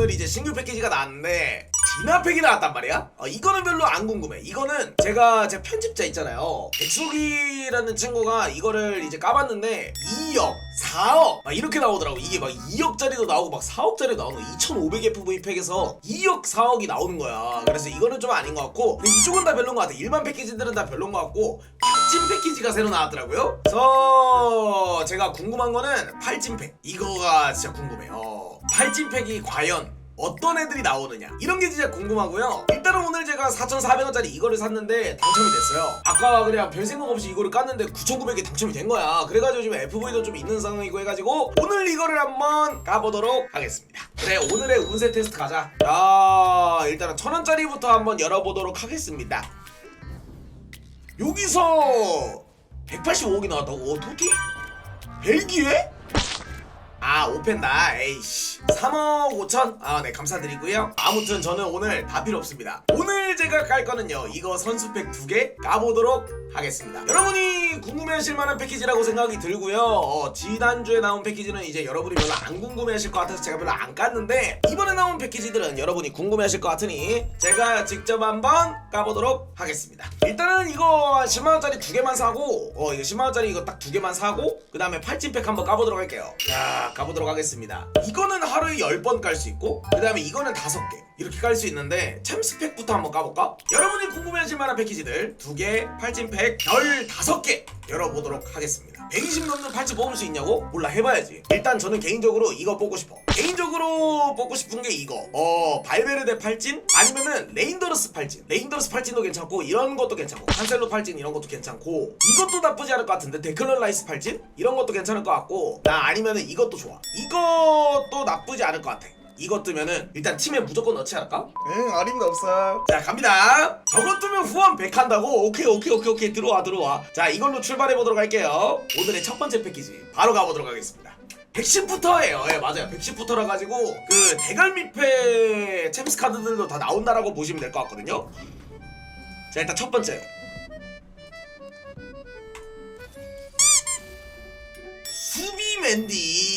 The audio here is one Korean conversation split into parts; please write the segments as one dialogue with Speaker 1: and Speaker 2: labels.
Speaker 1: 오늘 이제 신규 패키지가 나왔는데 디나팩이 나왔단 말이야? 어, 이거는 별로 안 궁금해. 이거는 제가 제 편집자 있잖아요. 백숙이라는 친구가 이거를 이제 까봤는데 2억, 4억 막 이렇게 나오더라고. 이게 막 2억짜리도 나오고 막 4억짜리도 나오고 2,500FV 팩에서 2억, 4억이 나오는 거야. 그래서 이거는 좀 아닌 것 같고 근데 이쪽은 다 별론 것 같아. 일반 패키지들은 다 별론 것 같고 팔찐 패키지가 새로 나왔더라고요. 그래서 제가 궁금한 거는 팔찐팩. 이거가 진짜 궁금해요. 팔찐팩이 과연 어떤 애들이 나오느냐. 이런 게 진짜 궁금하고요. 일단은 오늘 제가 4,400원짜리 이거를 샀는데 당첨이 됐어요. 아까 그냥 별 생각 없이 이거를 깠는데 9,900에 당첨이 된 거야. 그래가지고 지금 FV도 좀 있는 상황이고 해가지고 오늘 이거를 한번 까보도록 하겠습니다. 그래 오늘의 운세 테스트 가자. 자 일단은 1,000원짜리부터 한번 열어보도록 하겠습니다. 여기서 185억이 나왔다고? 어, 토티? 벨기에? 아 오펜다. 에이씨. 3억 5천. 아 네 감사드리고요. 아무튼 저는 오늘 다 필요 없습니다. 오늘 제가 깔 거는요 이거 선수팩 두 개 까보도록 하겠습니다. 여러분이 궁금해하실 만한 패키지라고 생각이 들고요. 어, 지난주에 나온 패키지는 이제 여러분이 별로 안 궁금해하실 것 같아서 제가 별로 안 깠는데 이번에 나온 패키지들은 여러분이 궁금해하실 것 같으니 제가 직접 한번 까보도록 하겠습니다. 일단은 이거 10만원짜리 두 개만 사고 어 이거 10만원짜리 이거 딱 두 개만 사고 그 다음에 팔찐팩 한번 까보도록 할게요. 자 가보도록 하겠습니다. 이거는 하루에 10번 깔 수 있고 그 다음에 이거는 5개 이렇게 깔 수 있는데 챔스팩부터 한번 까볼까? 여러분이 궁금해하실 만한 패키지들 두개 팔찐팩 15개 열어보도록 하겠습니다. 120 넘는 팔찌 뽑을 수 있냐고? 몰라 해봐야지. 일단 저는 개인적으로 이거 뽑고 싶어. 개인적으로 뽑고 싶은 게 이거. 어 발베르데 팔찐 아니면은 레인더러스 팔찐 레인더러스 팔찐도 괜찮고 이런 것도 괜찮고 칸셀로 팔찐 이런 것도 괜찮고 이것도 나쁘지 않을 것 같은데 데클런 라이스 팔찐 이런 것도 괜찮을 것 같고 나 아니면은 이것도 좋아. 이것도 나쁘지 않을 것 같아 이것 뜨면은 일단 팀에 무조건 넣지 않을까?
Speaker 2: 응 어림도 없어
Speaker 1: 자 갑니다. 저것 뜨면 후원 100 한다고? 오케이 오케이 오케이 오케이. 들어와 들어와. 자 이걸로 출발해 보도록 할게요. 오늘의 첫 번째 패키지 바로 가보도록 하겠습니다. 110부터예요. 예 맞아요. 110부터라 가지고 그 대갈미패 챔스 카드들도 다 나온다라고 보시면 될 것 같거든요. 자 일단 첫 번째. 수비 맨디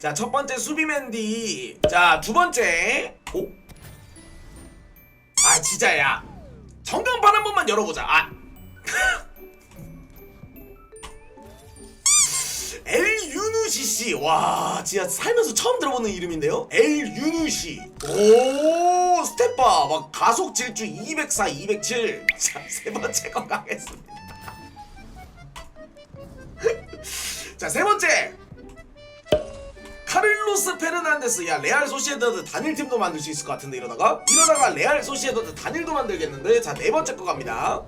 Speaker 1: 자 첫 번째 수비맨디 자 두 번째 오? 아 진짜야 전광판 한 번만 열어보자 아 엘 유누시 씨. 와, 진짜 살면서 처음 들어보는 이름인데요? 엘 유누시. 오, 스텝바. 막 가속 질주 204, 207. 자, 세 번째 거 가겠습니다. 자, 세 번째. 카를로스 페르난데스 야 레알 소시에다드 단일 팀도 만들 수 있을 것 같은데 이러다가 이러다가 레알 소시에다드 단일도 만들겠는데 자 네 번째 거 갑니다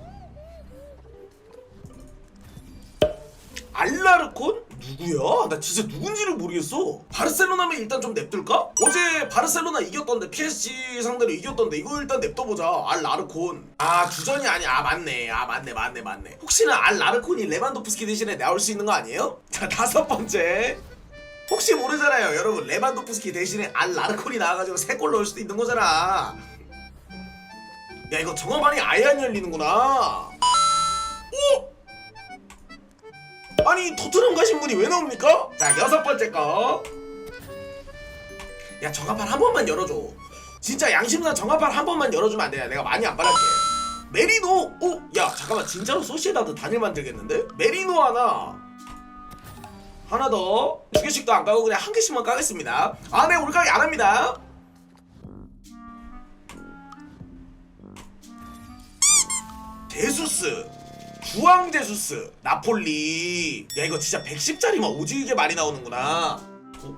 Speaker 1: 알라르콘? 누구야? 나 진짜 누군지를 모르겠어. 바르셀로나면 일단 좀 냅둘까? 어제 바르셀로나 이겼던데 PSG 상대로 이겼던데 이거 일단 냅둬보자. 알라르콘. 아 주전이 아니야. 아 맞네. 아 맞네 맞네 맞네. 혹시나 알라르콘이 레반도프스키 대신에 나올 수 있는 거 아니에요? 자 다섯 번째. 혹시 모르잖아요 여러분 레반도프스키 대신에 알 라르콘이 나와가지고 세 골 넣을 수도 있는 거잖아. 야 이거 정화반이 아예 안 열리는구나. 오! 아니 토트넘 가신 분이 왜 나옵니까? 자 여섯 번째 거. 야 정합판 한 번만 열어줘. 진짜 양심상 정합판 한 번만 열어주면 안 돼. 내가 많이 안 바랄게. 메리노. 어? 야 잠깐만 진짜로 소시에다드 단일 만들겠는데? 메리노 하나. 하나 더. 두 개씩도 안 까고 그냥 한 개씩만 까겠습니다. 아 네 올가기 안 합니다. 제수스 주황 제수스 나폴리 야 이거 진짜 110짜리만 오지게 많이 나오는구나 어?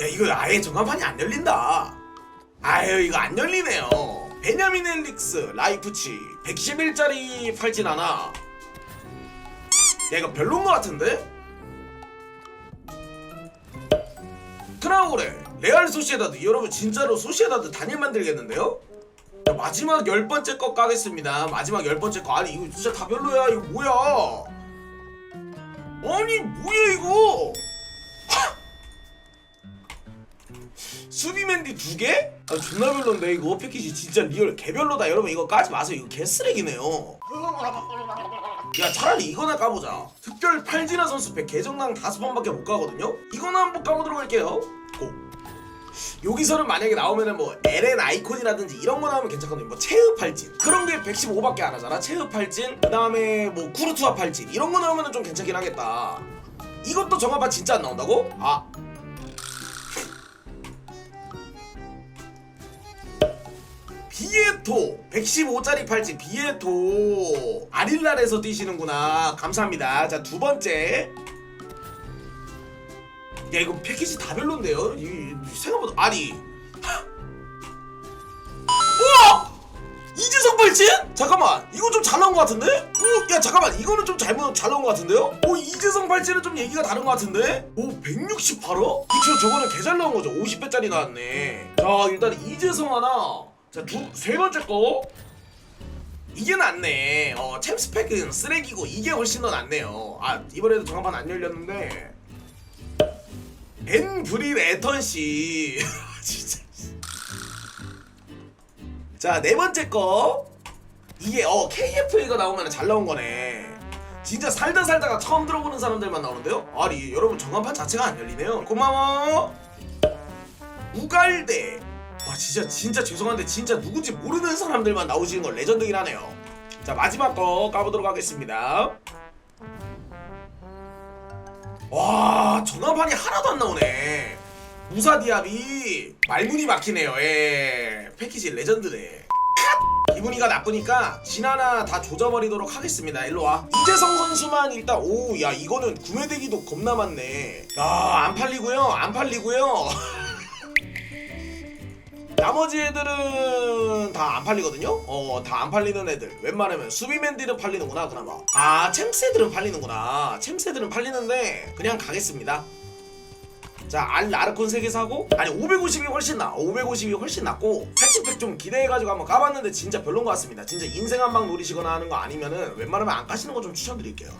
Speaker 1: 야 이거 아예 정합판이 안 열린다 아유 이거 안 열리네요 베냐민 헬릭스 라이프치 111짜리 팔진 않아 야 이거 별론 거 같은데? 트라우레 레알 소시에다드 여러분 진짜로 소시에다드 단일 만들겠는데요? 자, 마지막 열 번째 거 까겠습니다. 마지막 열 번째 거 아니 이거 진짜 다 별로야. 이거 뭐야? 아니 뭐야 이거? 수비맨디 두 개? 아 존나 별론데. 이거 패키지 진짜 리얼 개별로다. 여러분 이거 까지 마세요. 이거 개쓰레기네요. 야 차라리 이거나 까보자. 특별 팔진아 선수 팩 계정당 다섯 번밖에 못 가거든요? 이거나 한번 까보도록 할게요. 고. 여기서는 만약에 나오면은 뭐 LN 아이콘이라든지 이런 거 나오면 괜찮거든요. 뭐 체흡 팔진. 그런 게 115밖에 안 하잖아. 체흡 팔진 그 다음에 뭐 쿠르투아 팔진. 이런 거 나오면은 좀 괜찮긴 하겠다. 이것도 정합판 진짜 안 나온다고? 아 비에토! 115짜리 팔찌 비에토! 아릴랄에서 뛰시는구나. 감사합니다. 자 두 번째. 야 이거 패키지 다 별론데요? 이, 이 생각보다 아니. 우와! 이재성 팔찌? 잠깐만 이거 좀 잘 나온 것 같은데? 오, 야 잠깐만 이거는 좀 잘못 잘 나온 것 같은데요? 오 이재성 팔찌는 좀 얘기가 다른 것 같은데? 오 168억? 그쵸 저거는 개 잘 나온 거죠. 50배짜리 나왔네. 자 일단 이재성 하나 자 두 세 번째 거. 이게 낫네. 어 챔스팩은 쓰레기고 이게 훨씬 더 낫네요. 아 이번에도 정한판 안 열렸는데. 엔 브릴 에턴 씨. 진짜. 자 네 번째 거. 이게 어 KFA가 나오면 잘 나온 거네. 진짜 살다 살다가 처음 들어보는 사람들만 나오는데요? 아니 여러분 정한판 자체가 안 열리네요. 고마워. 우갈대. 와 진짜 진짜 죄송한데 진짜 누군지 모르는 사람들만 나오시는 건 레전드긴 하네요. 자 마지막 거 까보도록 하겠습니다. 와 전화판이 하나도 안 나오네. 무사디압이 말문이 막히네요. 예. 패키지 레전드네. 기분이가 나쁘니까 진하나 다 조져버리도록 하겠습니다. 일로와. 이재성 선수만 일단 오야 이거는 구매되기도 겁나 많네. 야안 팔리고요 안 팔리고요 나머지 애들은 다 안 팔리거든요? 어, 다 안 팔리는 애들. 웬만하면 수비맨들은 팔리는구나, 그나마. 아, 챔스 애들은 팔리는구나. 챔스 애들은 팔리는데, 그냥 가겠습니다. 자, 알 라르콘 3개 사고, 아니, 550이 훨씬 나. 550이 훨씬 낫고, 패치팩 좀 기대해가지고 한번 까봤는데 진짜 별론 것 같습니다. 진짜 인생 한 방 노리시거나 하는 거 아니면은 웬만하면 안 까시는 거 좀 추천드릴게요.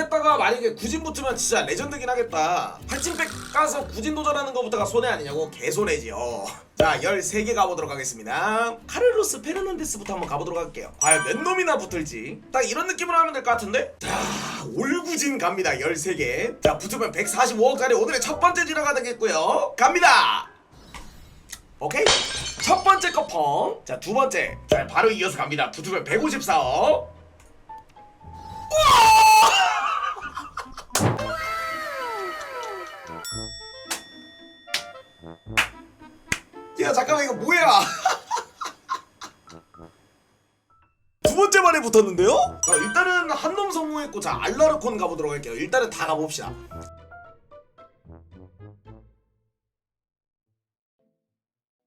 Speaker 1: 이랬다가 만약에 구진 붙으면 진짜 레전드긴 하겠다. 팔찌백 까서 구진 도전하는 것부터가 손해 아니냐고 개손해지요. 자, 13개 가보도록 하겠습니다. 카를로스 페르난데스부터 한번 가보도록 할게요. 과연 몇 놈이나 붙을지. 딱 이런 느낌으로 하면 될 것 같은데? 자, 올구진 갑니다. 13개. 자, 붙으면 145억짜리 오늘의 첫 번째 지나가 되겠고요. 갑니다! 오케이? 첫 번째 거 펑. 자, 두 번째. 자, 바로 이어서 갑니다. 붙으면 154억. 야 잠깐만 이거 뭐야? 두 번째 만에 붙었는데요? 자, 일단은 한놈 성공했고 자 알라르콘 가보도록 할게요. 일단은 다 가봅시다